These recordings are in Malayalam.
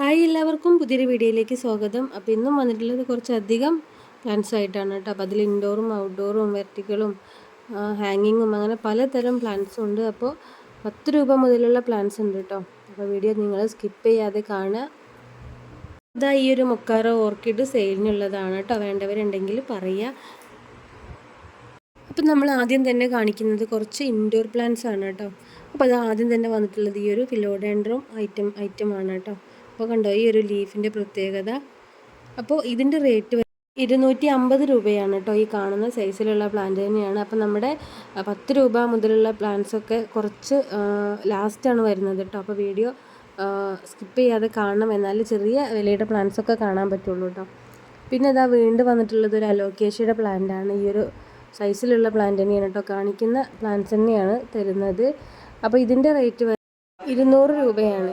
ഹായ് എല്ലാവർക്കും പുതിയൊരു വീഡിയോയിലേക്ക് സ്വാഗതം. അപ്പോൾ ഇന്നും വന്നിട്ടുള്ളത് കുറച്ചധികം പ്ലാന്റ്സ് ആയിട്ടാണ് കേട്ടോ. അപ്പോൾ അതിൽ ഇൻഡോറും ഔട്ട്ഡോറും വെർട്ടിക്കലും ഹാങ്ങിങ്ങും അങ്ങനെ പലതരം പ്ലാന്റ്സും ഉണ്ട്. അപ്പോൾ പത്ത് രൂപ മുതലുള്ള പ്ലാന്റ്സ് ഉണ്ട് കേട്ടോ. അപ്പോൾ വീഡിയോ നിങ്ങൾ സ്കിപ്പ് ചെയ്യാതെ കാണുക. ഇതാ ഈ ഒരു മുക്കാറ് ഓർക്കിഡ് സെയിലിനുള്ളതാണ് കേട്ടോ. വേണ്ടവരുണ്ടെങ്കിൽ പറയുക. അപ്പം നമ്മൾ ആദ്യം തന്നെ കാണിക്കുന്നത് കുറച്ച് ഇൻഡോർ പ്ലാന്റ്സ് ആണ് കേട്ടോ. അപ്പോൾ അത് ആദ്യം തന്നെ വന്നിട്ടുള്ളത് ഈ ഒരു ഫിലോഡെൻഡ്രോം ഐറ്റം ഐറ്റമാണ് കേട്ടോ. അപ്പോൾ കണ്ടോ ഈ ഒരു ലീഫിന്റെ പ്രത്യേകത. അപ്പോൾ ഇതിന്റെ റേറ്റ് ഇരുന്നൂറ്റി അമ്പത് രൂപയാണ് കേട്ടോ ഈ കാണുന്ന സൈസിലുള്ള പ്ലാന്റ് തന്നെയാണ്. അപ്പോൾ നമ്മുടെ പത്ത് രൂപ മുതലുള്ള പ്ലാന്റ്സൊക്കെ കുറച്ച് ലാസ്റ്റാണ് വരുന്നത് കേട്ടോ അപ്പോൾ വീഡിയോ സ്കിപ്പ് ചെയ്യാതെ കാണണം. എന്നാൽ ചെറിയ വിലയുടെ പ്ലാന്റ്സൊക്കെ കാണാൻ പറ്റുള്ളൂ കേട്ടോ പിന്നെ ഇതാ വീണ്ടും വന്നിട്ടുള്ളത് ഒരു അലോക്കേഷ്യയുടെ പ്ലാന്റ് ആണ്. ഈ ഒരു സൈസിലുള്ള പ്ലാന്റ് തന്നെയാണ് കേട്ടോ കാണിക്കുന്ന പ്ലാന്റ്സ് തന്നെയാണ് തരുന്നത്. അപ്പോൾ ഇതിന്റെ റേറ്റ് ഇരുന്നൂറ് രൂപയാണ്.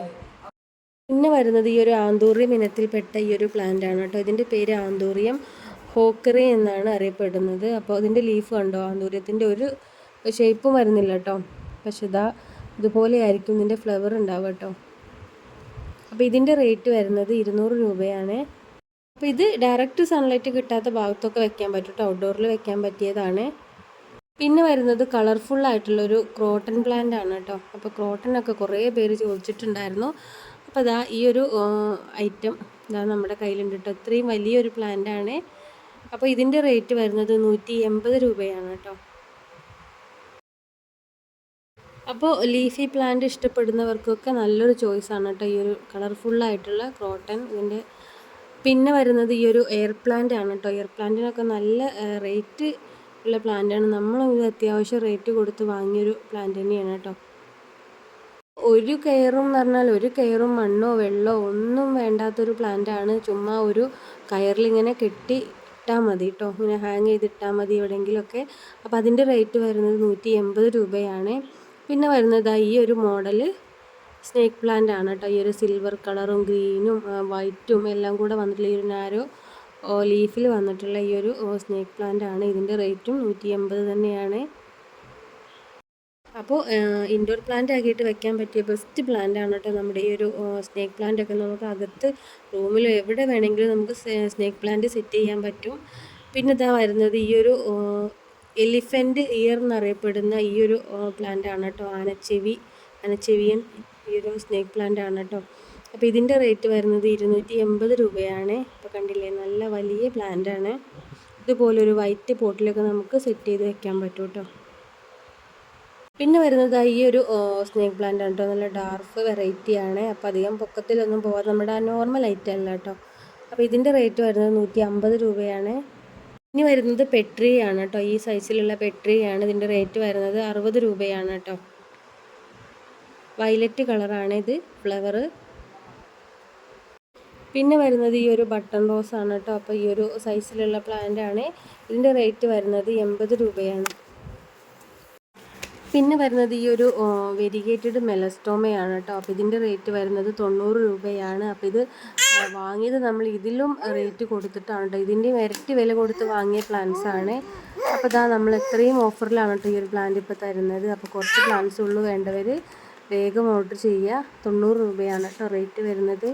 പിന്നെ വരുന്നത് ഈ ഒരു ആന്തൂറിയം ഇനത്തിൽപ്പെട്ട ഈ ഒരു പ്ലാന്റ് ആണ് കേട്ടോ. ഇതിന്റെ പേര് ആന്തൂറിയം ഹോക്കറി എന്നാണ് അറിയപ്പെടുന്നത്. അപ്പോൾ ഇതിന്റെ ലീഫ് കണ്ടോ? ആന്തൂര്യത്തിന്റെ ഒരു ഷേപ്പും വരുന്നില്ല കേട്ടോ. പക്ഷെ ഇതാ ഇതുപോലെ ആയിരിക്കും ഇതിന്റെ ഫ്ലവർ ഉണ്ടാവുക കേട്ടോ. അപ്പോൾ ഇതിന്റെ റേറ്റ് വരുന്നത് ഇരുന്നൂറ് രൂപയാണ്. അപ്പോൾ ഇത് ഡയറക്റ്റ് സൺലൈറ്റ് കിട്ടാത്ത ഭാഗത്തൊക്കെ വെക്കാൻ പറ്റും കേട്ടോ. ഔട്ട്ഡോറിൽ വെക്കാൻ പറ്റിയതാണ്. പിന്നെ വരുന്നത് കളർഫുൾ ക്രോട്ടൺ പ്ലാന്റ് ആണ് കേട്ടോ. അപ്പോൾ ക്രോട്ടൺ ഒക്കെ കുറേ പേര് ചോദിച്ചിട്ടുണ്ടായിരുന്നു. അപ്പോൾ ഇതാ ഈ ഒരു ഐറ്റം ഇതാ നമ്മുടെ കയ്യിലുണ്ട് കേട്ടോ ഇത്രയും വലിയൊരു പ്ലാന്റ് ആണ്. അപ്പോൾ ഇതിന്റെ റേറ്റ് വരുന്നത് നൂറ്റി എൺപത് രൂപയാണ് കേട്ടോ അപ്പോൾ ലീഫി പ്ലാന്റ് ഇഷ്ടപ്പെടുന്നവർക്കൊക്കെ നല്ലൊരു ചോയ്സ് ആണ് കേട്ടോ ഈ ഒരു കളർഫുള്ളായിട്ടുള്ള ക്രോട്ടൺ ഇതിന്റെ പിന്നെ വരുന്നത് ഈ ഒരു എയർ പ്ലാന്റ് ആണ് കേട്ടോ എയർ പ്ലാന്റിനൊക്കെ നല്ല റേറ്റ് ഉള്ള പ്ലാന്റാണ് നമ്മൾ ഇത് അത്യാവശ്യം റേറ്റ് കൊടുത്ത് വാങ്ങിയൊരു പ്ലാന്റ് തന്നെയാണ് കേട്ടോ ഒരു കെയറും എന്ന് പറഞ്ഞാൽ ഒരു കയറും മണ്ണോ വെള്ളമോ ഒന്നും വേണ്ടാത്തൊരു പ്ലാന്റ് ആണ്. ചുമ്മാ ഒരു കയറിൽ ഇങ്ങനെ കെട്ടി ഇട്ടാൽ മതി കേട്ടോ ഇങ്ങനെ ഹാങ് ചെയ്തിട്ടാൽ മതി എവിടെയെങ്കിലുമൊക്കെ. അപ്പോൾ അതിന്റെ റേറ്റ് വരുന്നത് നൂറ്റി എൺപത് രൂപയാണ്. പിന്നെ വരുന്നത് ഈ ഒരു മോഡൽ സ്നേക്ക് പ്ലാന്റ് ആണ് കേട്ടോ ഈ ഒരു സിൽവർ കളറും ഗ്രീനും വൈറ്റും എല്ലാം കൂടെ വന്നിട്ടുള്ള ഈ ഒരു നാരോ ലീഫിൽ വന്നിട്ടുള്ള ഈ ഒരു സ്നേക്ക് പ്ലാന്റ് ആണ്. ഇതിന്റെ റേറ്റും നൂറ്റി എൺപത് തന്നെയാണ്. അപ്പോൾ ഇൻഡോർ പ്ലാന്റ് ആക്കിയിട്ട് വെക്കാൻ പറ്റിയ ബെസ്റ്റ് പ്ലാന്റ് ആണ് കേട്ടോ നമ്മുടെ ഈ ഒരു സ്നേക്ക് പ്ലാന്റ് ഒക്കെ. നമുക്ക് അകത്ത് റൂമിൽ എവിടെ വേണമെങ്കിലും നമുക്ക് സ്നേക്ക് പ്ലാന്റ് സെറ്റ് ചെയ്യാൻ പറ്റും. പിന്നെ ഇതാ വരുന്നത് ഈ ഒരു എലിഫന്റ് ഇയർ എന്നറിയപ്പെടുന്ന ഈ ഒരു പ്ലാന്റ് ആണ് കേട്ടോ ആനച്ചെവി ആനച്ചെവിയൻ ഈ ഒരു സ്നേക്ക് പ്ലാന്റ് ആണ് കേട്ടോ അപ്പോൾ ഇതിന്റെ റേറ്റ് വരുന്നത് ഇരുന്നൂറ്റി എൺപത് രൂപയാണ്. ഇപ്പോൾ കണ്ടില്ലേ? നല്ല വലിയ പ്ലാന്റ് ആണ്. ഇതുപോലൊരു വൈറ്റ് പോട്ടിലൊക്കെ നമുക്ക് സെറ്റ് ചെയ്ത് വെക്കാൻ പറ്റും കേട്ടോ പിന്നെ വരുന്നത് ഈ ഒരു സ്നേക്ക് പ്ലാന്റ് കേട്ടോ നല്ല ഡാർഫ് വെറൈറ്റി ആണ്. അപ്പോൾ അധികം പൊക്കത്തിലൊന്നും പോകാതെ നമ്മുടെ ആ നോർമൽ ഐറ്റം അല്ല കേട്ടോ അപ്പോൾ ഇതിന്റെ റേറ്റ് വരുന്നത് നൂറ്റി അമ്പത് രൂപയാണ്. ഇനി വരുന്നത് പെട്രി ആണ് കേട്ടോ ഈ സൈസിലുള്ള പെട്രി ആണ് ഇതിന്റെ റേറ്റ് വരുന്നത് അറുപത് രൂപയാണ് കേട്ടോ വയലറ്റ് കളറാണ് ഇത് ഫ്ലവർ പിന്നെ വരുന്നത് ഈ ഒരു ബട്ടൺ ആണ് കേട്ടോ അപ്പോൾ ഈ ഒരു സൈസിലുള്ള പ്ലാന്റ് ആണ്. ഇതിന്റെ റേറ്റ് വരുന്നത് എൺപത് രൂപയാണ്. പിന്നെ വരുന്നത് ഈ ഒരു വെരിഗേറ്റഡ് മെലസ്റ്റോമയാണ് കേട്ടോ. അപ്പോൾ ഇതിന്റെ റേറ്റ് വരുന്നത് തൊണ്ണൂറ് രൂപയാണ്. അപ്പോൾ ഇത് വാങ്ങിയത് നമ്മൾ ഇതിലും റേറ്റ് കൊടുത്തിട്ടാണ് കേട്ടോ. ഇതിന്റെ ഇരട്ടി വില കൊടുത്ത് വാങ്ങിയ പ്ലാന്റ്സ് ആണ്. അപ്പോൾ ഇതാ നമ്മൾ എത്രയും ഓഫറിലാണ് കേട്ടോ ഈ ഒരു പ്ലാന്റ് ഇപ്പോൾ തരുന്നത്. അപ്പോൾ കുറച്ച് പ്ലാന്റ്സ് ഉള്ളൂ വേണ്ടവർ വേഗം ഓർഡർ ചെയ്യുക തൊണ്ണൂറ് രൂപയാണ് കേട്ടോ റേറ്റ് വരുന്നത്.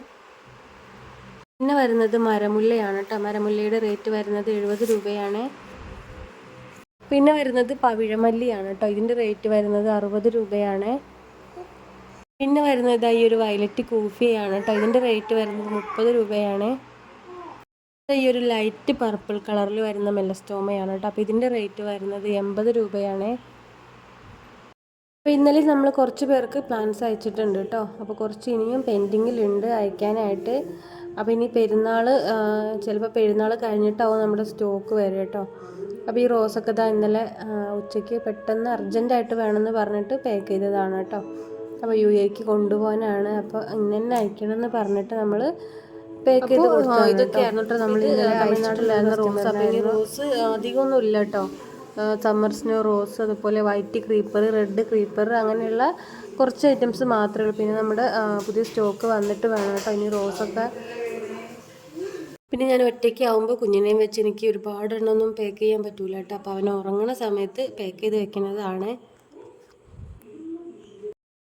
പിന്നെ വരുന്നത് മരമുല്ലയാണ് കേട്ടോ. മരമുല്ലയുടെ റേറ്റ് വരുന്നത് എഴുപത് രൂപയാണ്. പിന്നെ വരുന്നത് പവിഴമല്ലിയാണ് കേട്ടോ. ഇതിന്റെ റേറ്റ് വരുന്നത് അറുപത് രൂപയാണ്. പിന്നെ വരുന്നത് ഈ ഒരു വയലറ്റ് കൂഫിയാണ് കേട്ടോ. ഇതിന്റെ റേറ്റ് വരുന്നത് മുപ്പത് രൂപയാണ്. ഈ ഒരു ലൈറ്റ് പർപ്പിൾ കളറിൽ വരുന്ന മെല്ലസ്റ്റോമയാണ് കേട്ടോ. അപ്പോൾ ഇതിന്റെ റേറ്റ് വരുന്നത് എൺപത് രൂപയാണ്. അപ്പോൾ ഇന്നലെ നമ്മൾ കുറച്ച് പേർക്ക് പ്ലാൻസ് അയച്ചിട്ടുണ്ട് കേട്ടോ. അപ്പോൾ കുറച്ച് ഇനിയും പെൻഡിങ്ങിലുണ്ട് അയക്കാനായിട്ട്. അപ്പോൾ ഇനി പെരുന്നാൾ ചിലപ്പോൾ പെരുന്നാൾ കഴിഞ്ഞിട്ടാവും നമ്മുടെ സ്റ്റോക്ക് വരും കേട്ടോ. അപ്പോൾ ഈ റോസൊക്കെ ഇതാ ഇന്നലെ ഉച്ചയ്ക്ക് പെട്ടെന്ന് അർജന്റായിട്ട് വേണമെന്ന് പറഞ്ഞിട്ട് പാക്ക് ചെയ്തതാണ് കേട്ടോ. അപ്പോൾ യു എക്ക് കൊണ്ടുപോകാനാണ്. അപ്പോൾ ഇങ്ങനെ തന്നെ അയക്കണം എന്ന് പറഞ്ഞിട്ട് നമ്മൾ പാക്ക് ചെയ്ത് കൊടുത്തു ഇതൊക്കെയായിരുന്നു കേട്ടോ നമ്മൾ തമിഴ്നാട്ടിലായിരുന്ന റോസ്. അപ്പോൾ റോസ് അധികമൊന്നും ഇല്ല കേട്ടോ. സമ്മർ സ്നോ റോസ് അതുപോലെ വൈറ്റ് ക്രീപ്പർ റെഡ് ക്രീപ്പർ അങ്ങനെയുള്ള കുറച്ച് ഐറ്റംസ് മാത്രമേ ഉള്ളൂ. പിന്നെ നമ്മുടെ പുതിയ സ്റ്റോക്ക് വന്നിട്ട് വേണം കേട്ടോ. ഇനി റോസൊക്കെ പിന്നെ ഞാൻ ഒറ്റയ്ക്ക് ആവുമ്പോൾ കുഞ്ഞിനെയും വെച്ച് എനിക്ക് ഒരുപാട് എണ്ണമൊന്നും പാക്ക് ചെയ്യാൻ പറ്റൂല കേട്ടോ. അപ്പോൾ അവൻ ഉറങ്ങുന്ന സമയത്ത് പാക്ക് ചെയ്ത് വെക്കുന്നതാണ്.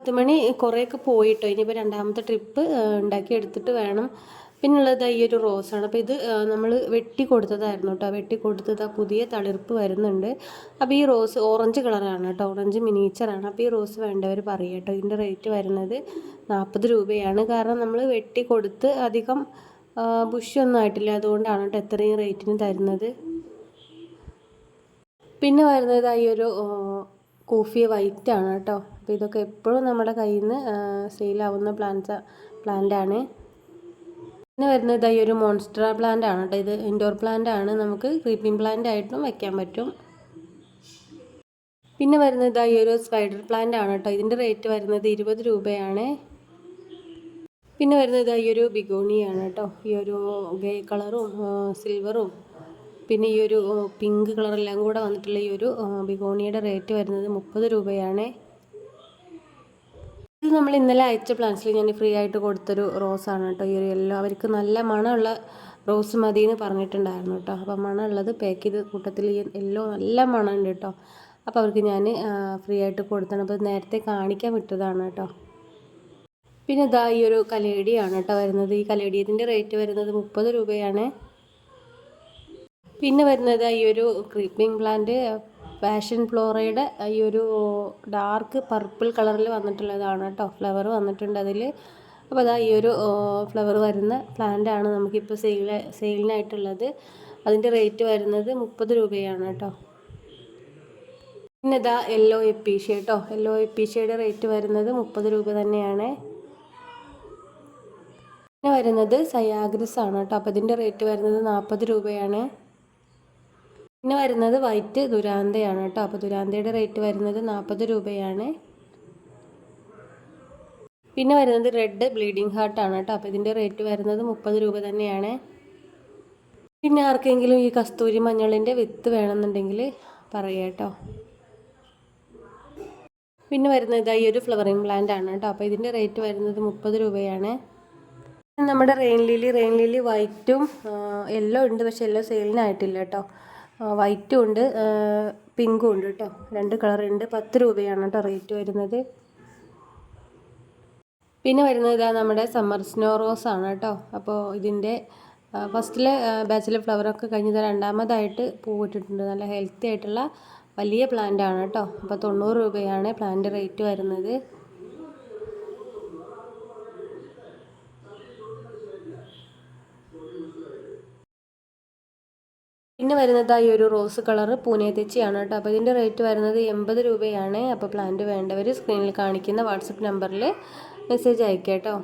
പത്ത് മണി കുറേയൊക്കെ പോയിട്ടോ. ഇനിയിപ്പോൾ രണ്ടാമത്തെ ട്രിപ്പ് ഉണ്ടാക്കി എടുത്തിട്ട് വേണം. പിന്നുള്ളത് ഈ ഒരു റോസാണ് അപ്പോൾ ഇത് നമ്മൾ വെട്ടി കൊടുത്തതായിരുന്നു കേട്ടോ. വെട്ടി കൊടുത്തത് ആ പുതിയ തളിർപ്പ് വരുന്നുണ്ട്. അപ്പോൾ ഈ റോസ് ഓറഞ്ച് കളറാണ് കേട്ടോ. ഓറഞ്ച് മിനിയേച്ചറാണ് അപ്പോൾ ഈ റോസ് വേണ്ടവർ പറയുക കേട്ടോ. ഇതിന്റെ റേറ്റ് വരുന്നത് നാൽപ്പത് രൂപയാണ്. കാരണം നമ്മൾ വെട്ടി കൊടുത്ത് അധികം ബുഷൊന്നും ആയിട്ടില്ല. അതുകൊണ്ടാണ് കേട്ടോ ഇത്രയും റേറ്റിന് തരുന്നത്. പിന്നെ വരുന്നത് ഈ ഒരു കോഫി വൈറ്റ് ആണ് കേട്ടോ. അപ്പോൾ ഇതൊക്കെ എപ്പോഴും നമ്മുടെ കയ്യിൽ നിന്ന് സെയിലാവുന്ന പ്ലാന്റ്സ് പ്ലാന്റാണ് പിന്നെ വരുന്നത് ഈ ഒരു മോൺസ്റ്റർ പ്ലാന്റ് ആണ് കേട്ടോ. ഇത് ഇൻഡോർ പ്ലാന്റ് ആണ്. നമുക്ക് ക്രീപ്പിംഗ് പ്ലാന്റ് ആയിട്ടും വെക്കാൻ പറ്റും. പിന്നെ വരുന്നത് ഈ ഒരു സ്പൈഡർ പ്ലാന്റ് ആണ് കേട്ടോ. ഇതിന്റെ റേറ്റ് വരുന്നത് ഇരുപത് രൂപയാണ്. പിന്നെ വരുന്നത് ഈ ഒരു ബിഗോണിയാണ് കേട്ടോ. ഈ ഒരു ഗ്രേ കളറും സിൽവറും പിന്നെ ഈ ഒരു പിങ്ക് കളറെല്ലാം കൂടെ വന്നിട്ടുള്ള ഈ ഒരു ബിഗോണിയുടെ റേറ്റ് വരുന്നത് മുപ്പത് രൂപയാണ്. ഇത് നമ്മൾ ഇന്നലെ അയച്ച പ്ലാന്റ്സിൽ ഞാൻ ഫ്രീ ആയിട്ട് കൊടുത്തൊരു റോസാണ് കേട്ടോ. ഈ ഒരു യെല്ലോ അവർക്ക് നല്ല മണമുള്ള റോസ് മതി എന്ന് പറഞ്ഞിട്ടുണ്ടായിരുന്നു കേട്ടോ. അപ്പോൾ മണമുള്ളത് പാക്ക് ചെയ്ത് കൂട്ടത്തിൽ ഈ യെല്ലോ നല്ല മണമുണ്ട് കേട്ടോ. അപ്പോൾ അവർക്ക് ഞാൻ ഫ്രീ ആയിട്ട് കൊടുത്താണ്. അപ്പോൾ നേരത്തെ കാണിക്കാൻ വിട്ടതാണ് കേട്ടോ. പിന്നെ ഇതാ ഈ ഒരു കലേടിയാണ് കേട്ടോ വരുന്നത്. ഈ കലേടിയതിന്റെ റേറ്റ് വരുന്നത് മുപ്പത് രൂപയാണ്. പിന്നെ വരുന്നത് ഈ ഒരു ക്രീപ്പിംഗ് പ്ലാന്റ് പാഷൻ ഫ്ലോറയുടെ ഈ ഒരു ഡാർക്ക് പർപ്പിൾ കളറിൽ വന്നിട്ടുള്ളതാണ് കേട്ടോ. ഫ്ലവർ വന്നിട്ടുണ്ട് അതിൽ. അപ്പോൾ അതാ ഈ ഒരു ഫ്ലവർ വരുന്ന പ്ലാന്റ് ആണ് നമുക്കിപ്പോൾ സെയിൽ സെയിലിനായിട്ടുള്ളത്. അതിന്റെ റേറ്റ് വരുന്നത് മുപ്പത് രൂപയാണ് കേട്ടോ. പിന്നെ ഇതാ യെല്ലോ എപ്പീഷ്യ കേട്ടോ. യെല്ലോ എപ്പീഷ്യയുടെ റേറ്റ് വരുന്നത് മുപ്പത് രൂപ തന്നെയാണ്. പിന്നെ വരുന്നത് സയാഗ്രസ് ആണ് കേട്ടോ. അപ്പോൾ ഇതിന്റെ റേറ്റ് വരുന്നത് നാൽപ്പത് രൂപയാണ്. പിന്നെ വരുന്നത് വൈറ്റ് ദുരാന്തയാണ് കേട്ടോ. അപ്പോൾ ദുരാന്തയുടെ റേറ്റ് വരുന്നത് നാൽപ്പത് രൂപയാണ്. പിന്നെ വരുന്നത് റെഡ് ബ്ലീഡിങ് ഹാർട്ടാണ് കേട്ടോ. അപ്പോൾ ഇതിന്റെ റേറ്റ് വരുന്നത് മുപ്പത് രൂപ തന്നെയാണ്. പിന്നെ ആർക്കെങ്കിലും ഈ കസ്തൂരി മഞ്ഞളിന്റെ വിത്ത് വേണമെന്നുണ്ടെങ്കിൽ പറയാം കേട്ടോ. പിന്നെ വരുന്നത് ഈ ഒരു ഫ്ലവറിങ് പ്ലാന്റ് ആണ് കേട്ടോ. അപ്പോൾ ഇതിന്റെ റേറ്റ് വരുന്നത് മുപ്പത് രൂപയാണ്. നമ്മുടെ റെയിൻ ലില്ലി റെയിൻ ലില്ലി വൈറ്റും യെല്ലോ ഉണ്ട് പക്ഷെ യെല്ലോ സെയിലിനായിട്ടില്ല കേട്ടോ. വൈറ്റും ഉണ്ട് പിങ്കും ഉണ്ട് കേട്ടോ. രണ്ട് കളറുണ്ട് പത്ത് രൂപയാണ് കേട്ടോ റേറ്റ് വരുന്നത്. പിന്നെ വരുന്നത് ഇതാ നമ്മുടെ സമ്മർ സ്നോ റോസ് ആണ് കേട്ടോ. അപ്പോൾ ഇതിന്റെ ഫസ്റ്റിലെ ബാച്ചിലെ ഫ്ലവറൊക്കെ കഴിഞ്ഞത് രണ്ടാമതായിട്ട് പൂവിട്ടിട്ടുണ്ട്. നല്ല ഹെൽത്തി ആയിട്ടുള്ള വലിയ പ്ലാന്റ് ആണ് കേട്ടോ. അപ്പോൾ തൊണ്ണൂറ് രൂപയാണ് പ്ലാന്റ് റേറ്റ് വരുന്നത്. പിന്നെ വരുന്നത് ഈ ഒരു റോസ് കളർ പൂനെ തെച്ചിയാണ് കേട്ടോ. അപ്പോൾ ഇതിന്റെ റേറ്റ് വരുന്നത് എൺപത് രൂപയാണ്. അപ്പോൾ പ്ലാന്റ് വേണ്ടവർ സ്ക്രീനിൽ കാണിക്കുന്ന വാട്സപ്പ് നമ്പറിൽ മെസ്സേജ് അയക്കാം കേട്ടോ.